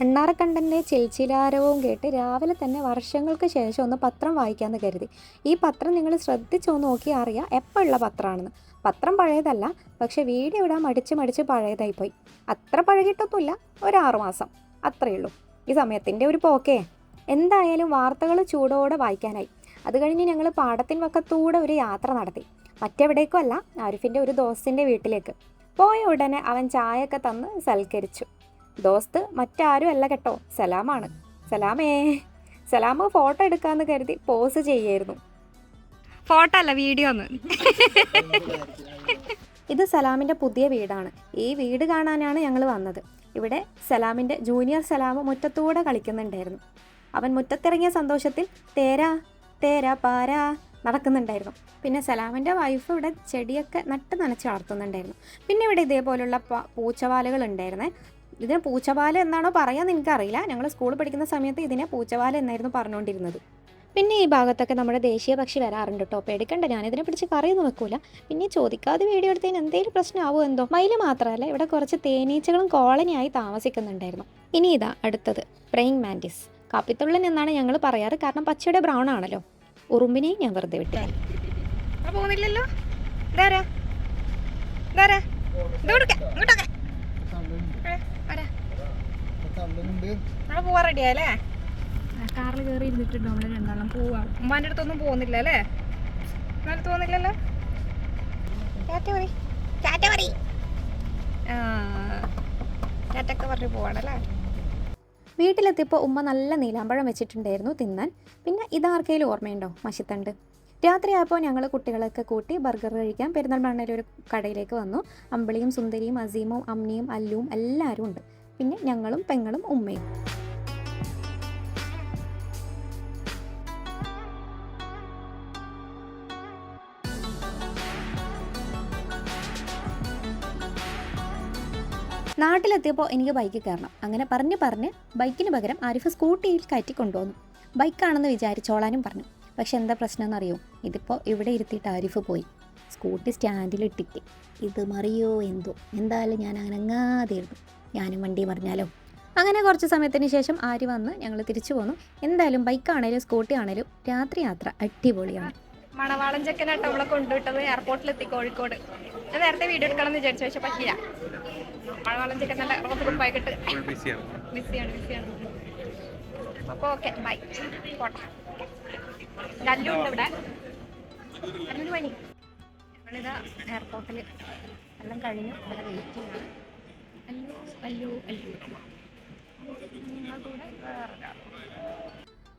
അണ്ണാറക്കണ്ടന്റെ ചിൽച്ചിലാരവും കേട്ട് രാവിലെ തന്നെ വർഷങ്ങൾക്ക് ശേഷം ഒന്ന് പത്രം വായിക്കാമെന്ന് കരുതി. ഈ പത്രം നിങ്ങൾ ശ്രദ്ധിച്ചോ നോക്കി അറിയാം എപ്പോൾ ഉള്ള പത്രമാണെന്ന് പത്രം പഴയതല്ല പക്ഷെ വീട് ഇവിടെ മടിച്ച് മടിച്ച് പഴയതായിപ്പോയി. അത്ര പഴകിട്ടൊന്നുമില്ല ഒരാറുമാസം അത്രയേ ഉള്ളൂ ഈ സമയത്തിന്റെ ഒരു പോക്കേ. എന്തായാലും വാർത്തകൾ ചൂടോടെ വായിക്കാനായി. അത് കഴിഞ്ഞ് ഞങ്ങൾ പാടത്തിൻ വക്കത്തൂടെ ഒരു യാത്ര നടത്തി. മറ്റെവിടേക്കും അല്ല ആരിഫിന്റെ ഒരു ദോസ്തിന്റെ വീട്ടിലേക്ക്. പോയ ഉടനെ അവൻ ചായയൊക്കെ തന്ന് സൽക്കരിച്ചു. ദോസ്ത് മറ്റാരും അല്ല കേട്ടോ. സലാമാണ്. സലാമേ. സലാമ് ഫോട്ടോ എടുക്കാന്ന് കരുതി പോസ് ചെയ്യായിരുന്നു. ഫോട്ടോ അല്ല വീഡിയോ ഒന്ന് ഇത് സലാമിന്റെ പുതിയ വീടാണ്. ഈ വീട് കാണാനാണ് ഞങ്ങൾ വന്നത്. ഇവിടെ സലാമിന്റെ ജൂനിയർ സലാം മുറ്റത്തൂടെ കളിക്കുന്നുണ്ടായിരുന്നു. അവൻ മുറ്റത്തിറങ്ങിയ സന്തോഷത്തിൽ തേരാ തേരാ പാരാ. നടക്കുന്നുണ്ടായിരുന്നു. പിന്നെ സലാമിന്റെ വൈഫ് ഇവിടെ ചെടിയൊക്കെ നട്ട് നനച്ച് വളർത്തുന്നുണ്ടായിരുന്നു. പിന്നെ ഇവിടെ ഇതേപോലുള്ള പൂച്ചവാലുകൾ ഉണ്ടായിരുന്നേ. ഇതിന് പൂച്ചവാല എന്നാണോ പറയാന്ന് എനിക്കറിയില്ല. ഞങ്ങൾ സ്കൂളിൽ പഠിക്കുന്ന സമയത്ത് ഇതിനെ പൂച്ചവാല എന്നായിരുന്നു പറഞ്ഞുകൊണ്ടിരുന്നത് പിന്നെ ഈ ഭാഗത്തൊക്കെ നമ്മുടെ ദേശീയ പക്ഷി വരാറുണ്ട് കേട്ടോ പേടിക്കണ്ട ഞാനിതിനെ പിടിച്ച് കറിയൊന്നും വെക്കൂല. പിന്നെ ചോദിക്കാതെ വീഡിയോ എടുത്തതിന് എന്തെങ്കിലും പ്രശ്നമാവോ എന്തോ? മയിൽ മാത്രമല്ല ഇവിടെ കുറച്ച് തേനീച്ചകളും കോളനിയായി താമസിക്കുന്നുണ്ടായിരുന്നു. ഇനി ഇതാ അടുത്തത് പ്രെയിങ് മാന്റിസ് കാപ്പിത്തുള്ളൻ എന്നാണ് ഞങ്ങൾ പറയാറ്. കാരണം പച്ചയുടെ ബ്രൗൺ ആണല്ലോ. ഉറുമ്പിനെയും ഞാൻ വെറുതെ വിട്ടു പോകുന്നില്ലല്ലോ. ഇതാരാ? ഇതാരാ? ഇങ്ങോട്ടൊക്കെ റെഡിയാ കാറിൽ കയറി ഇരുന്നിട്ടുണ്ട്. നമ്മൾ രണ്ടാളും പോവാ. ഉമ്മാന്റെ അടുത്തൊന്നും പോകുന്നില്ല അല്ലേ? ഉമ്മാന്റെ അടുത്ത് പോകുന്നില്ലല്ലോ? പറ ടാറ്റൊക്കെ പറഞ്ഞു പോവാണല്ലേ വീട്ടിലെത്തിയപ്പോൾ ഉമ്മ നല്ല നീലാമ്പഴം വെച്ചിട്ടുണ്ടായിരുന്നു തിന്നാൻ. പിന്നെ ഇതാർക്കെങ്കിലും ഓർമ്മയുണ്ടോ മഷിത്തണ്ട്? രാത്രിയായപ്പോൾ ഞങ്ങൾ കുട്ടികളൊക്കെ കൂട്ടി ബർഗർ കഴിക്കാൻ പെരുന്നാൾമണ്ണയിൽ ഒരു കടയിലേക്ക് വന്നു. അമ്പിളിയും സുന്ദരിയും അസീമും അമ്നിയും അല്ലുവും എല്ലാവരും ഉണ്ട്. പിന്നെ ഞങ്ങളും പെങ്ങളും ഉമ്മയും. നാട്ടിലെത്തിയപ്പോൾ എനിക്ക് ബൈക്ക് കയറണം. അങ്ങനെ പറഞ്ഞ് പറഞ്ഞ് ബൈക്കിന് പകരം ആരിഫ് സ്കൂട്ടിയിൽ കയറ്റി കൊണ്ടുവന്നു ബൈക്കാണെന്ന് വിചാരിച്ചോളാനും പറഞ്ഞു. പക്ഷെ എന്താ പ്രശ്നം എന്നറിയോ ഇതിപ്പോൾ ഇവിടെ ഇരുത്തിയിട്ട് ആരിഫ് പോയി. സ്കൂട്ടി സ്റ്റാൻഡിലിട്ടിട്ട്. ഇത് മറിയോ എന്തോ? എന്തായാലും ഞാൻ അങ്ങനെ അനങ്ങാതെയിരുന്നു ഞാനും വണ്ടി മറിഞ്ഞാലോ? അങ്ങനെ കുറച്ച് സമയത്തിന് ശേഷം ആര് വന്ന് ഞങ്ങൾ തിരിച്ചു പോന്നു. എന്തായാലും ബൈക്കാണേലും സ്കൂട്ടി ആണേലും രാത്രി യാത്ര അടിപൊളിയാണ്. മണവാളൻ ചെക്കനായിട്ട് നമ്മളെ കൊണ്ടുവിട്ടത്. എയർപോർട്ടിലെത്തി കോഴിക്കോട്. ഞാൻ നേരത്തെ വീഡിയോ എടുക്കണം എന്ന് വിചാരിച്ചു പക്ഷെ പറ്റില്ല മണവാളൻ ചെക്കൻ നല്ല റോസ് കുപ്പായിക്കിട്ട് ബിസിയാണ് ബിസിയാണ് അപ്പോൾ ഓക്കെ ബൈ പോട്ടെ. ലല്ലു ഉണ്ട് ഇവിടെ. ലല്ലുവിന് പനി നമ്മളിതാ എയർപോർട്ടിൽ എല്ലാം കഴിഞ്ഞു. ഇവിടെ വെയിറ്റ് ആണ്. അല്ലു അല്ലു അല്ലു നിങ്ങളുടെ കൂടെ വേറൊരാൾ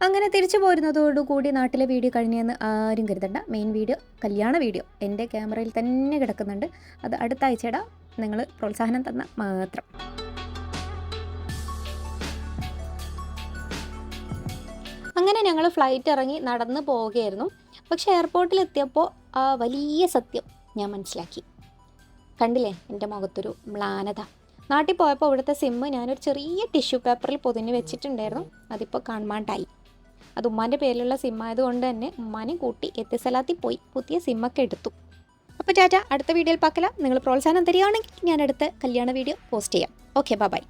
അങ്ങനെ തിരിച്ചു പോരുന്നതോടുകൂടി നാട്ടിലെ വീഡിയോ കഴിഞ്ഞെന്ന് ആരും കരുതണ്ട. മെയിൻ വീഡിയോ കല്യാണ വീഡിയോ എന്റെ ക്യാമറയിൽ തന്നെ കിടക്കുന്നുണ്ട്. അത് അടുത്ത ആഴ്ചയുടെ നിങ്ങൾ പ്രോത്സാഹനം തന്ന മാത്രം. അങ്ങനെ ഞങ്ങൾ ഫ്ലൈറ്റ് ഇറങ്ങി നടന്ന് പോവുകയായിരുന്നു. പക്ഷേ എയർപോർട്ടിൽ എത്തിയപ്പോൾ വലിയ സത്യം ഞാൻ മനസ്സിലാക്കി. കണ്ടില്ലേ? എന്റെ മുഖത്തൊരു മ്ലാനത. നാട്ടിൽ പോയപ്പോൾ ഇവിടുത്തെ സിമ്മ് ഞാനൊരു ചെറിയ ടിഷ്യൂ പേപ്പറിൽ പൊതിഞ്ഞ് വെച്ചിട്ടുണ്ടായിരുന്നു. അതിപ്പോൾ കാണാണ്ടായി അത് ഉമ്മാന്റെ പേരിലുള്ള സിം ആയതുകൊണ്ട് തന്നെ ഉമ്മാനെ കൂട്ടി എത്തിസലാത്തിൽ പോയി. പുതിയ സിമ്മൊക്കെ എടുത്തു. അപ്പോൾ ടാറ്റ അടുത്ത വീഡിയോയിൽ പാക്കല. നിങ്ങൾ പ്രോത്സാഹനം തരികയാണെങ്കിൽ ഞാൻ അടുത്ത കല്യാണ വീഡിയോ പോസ്റ്റ് ചെയ്യാം. Okay bye